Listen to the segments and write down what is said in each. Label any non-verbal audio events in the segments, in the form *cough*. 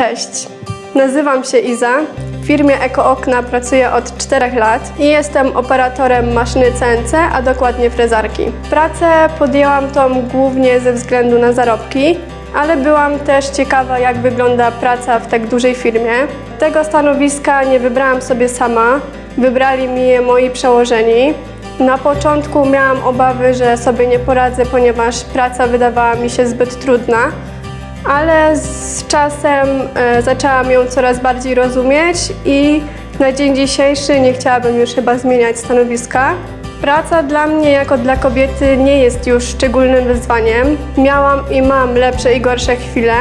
Cześć, nazywam się Iza. W firmie Eko Okna pracuję od 4 lat i jestem operatorem maszyny CNC, a dokładnie frezarki. Pracę podjęłam tą głównie ze względu na zarobki, ale byłam też ciekawa, jak wygląda praca w tak dużej firmie. Tego stanowiska nie wybrałam sobie sama, wybrali mi je moi przełożeni. Na początku miałam obawy, że sobie nie poradzę, ponieważ praca wydawała mi się zbyt trudna, ale z czasem e, zaczęłam ją coraz bardziej rozumieć i na dzień dzisiejszy nie chciałabym już chyba zmieniać stanowiska. Praca dla mnie jako dla kobiety nie jest już szczególnym wyzwaniem. Miałam i mam lepsze i gorsze chwile,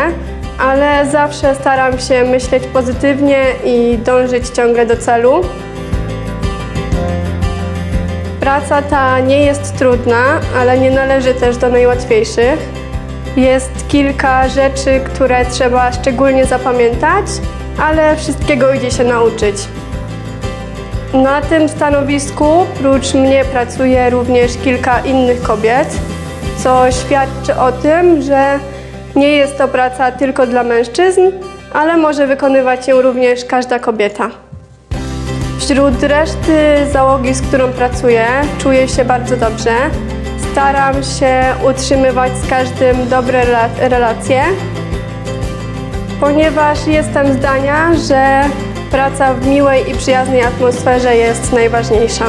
ale zawsze staram się myśleć pozytywnie i dążyć ciągle do celu. Praca ta nie jest trudna, ale nie należy też do najłatwiejszych. Jest kilka rzeczy, które trzeba szczególnie zapamiętać, ale wszystkiego idzie się nauczyć. Na tym stanowisku prócz mnie pracuje również kilka innych kobiet, co świadczy o tym, że nie jest to praca tylko dla mężczyzn, ale może wykonywać ją również każda kobieta. Wśród reszty załogi, z którą pracuję, czuję się bardzo dobrze. Staram się utrzymywać z każdym dobre rela- relacje, ponieważ jestem zdania, że praca w miłej i przyjaznej atmosferze jest najważniejsza.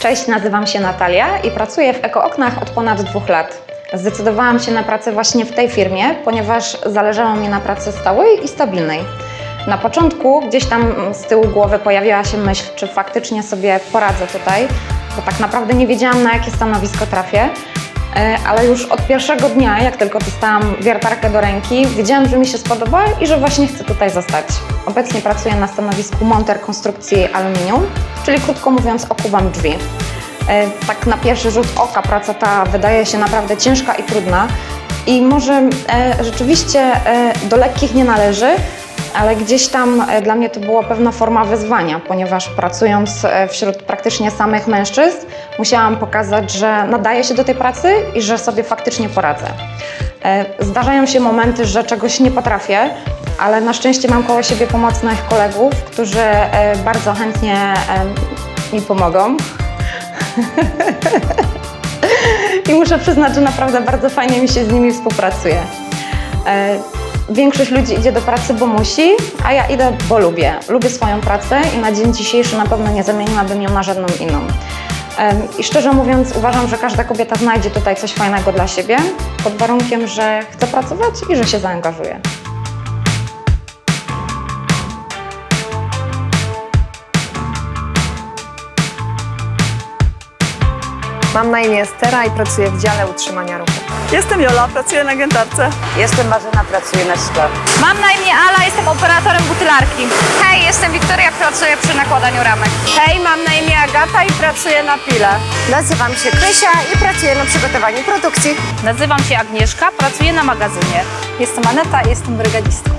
Cześć, nazywam się Natalia i pracuję w Eko Oknach od ponad dwóch lat. Zdecydowałam się na pracę właśnie w tej firmie, ponieważ zależało mi na pracy stałej i stabilnej. Na początku gdzieś tam z tyłu głowy pojawiła się myśl, czy faktycznie sobie poradzę tutaj, bo tak naprawdę nie wiedziałam, na jakie stanowisko trafię. E, Ale już od pierwszego dnia, jak tylko dostałam wiertarkę do ręki, wiedziałam, że mi się spodoba i że właśnie chcę tutaj zostać. Obecnie pracuję na stanowisku monter konstrukcji aluminium, czyli krótko mówiąc okuwam drzwi. E, Tak na pierwszy rzut oka praca ta wydaje się naprawdę ciężka i trudna i może e, rzeczywiście e, do lekkich nie należy, ale gdzieś tam dla mnie to była pewna forma wyzwania, ponieważ pracując wśród praktycznie samych mężczyzn, musiałam pokazać, że nadaję się do tej pracy i że sobie faktycznie poradzę. Zdarzają się momenty, że czegoś nie potrafię, ale na szczęście mam koło siebie pomocnych kolegów, którzy e, bardzo chętnie e, mi pomogą. *laughs* I muszę przyznać, że naprawdę bardzo fajnie mi się z nimi współpracuje. E, Większość ludzi idzie do pracy, bo musi, a ja idę, bo lubię. Lubię swoją pracę i na dzień dzisiejszy na pewno nie zamieniłabym ją na żadną inną. I szczerze mówiąc, uważam, że każda kobieta znajdzie tutaj coś fajnego dla siebie, pod warunkiem, że chce pracować i że się zaangażuje. Mam na imię Stera i pracuję w dziale utrzymania ruchu. Jestem Jola, pracuję na gętarce. Jestem Marzena, pracuję na szkle. Mam na imię Ala, jestem operatorem butylarki. Hej, jestem Wiktoria, pracuję przy nakładaniu ramek. Hej, mam na imię Agata i pracuję na pile. Nazywam się Krysia i pracuję na przygotowaniu produkcji. Nazywam się Agnieszka, pracuję na magazynie. Jestem Aneta i jestem brygadistką.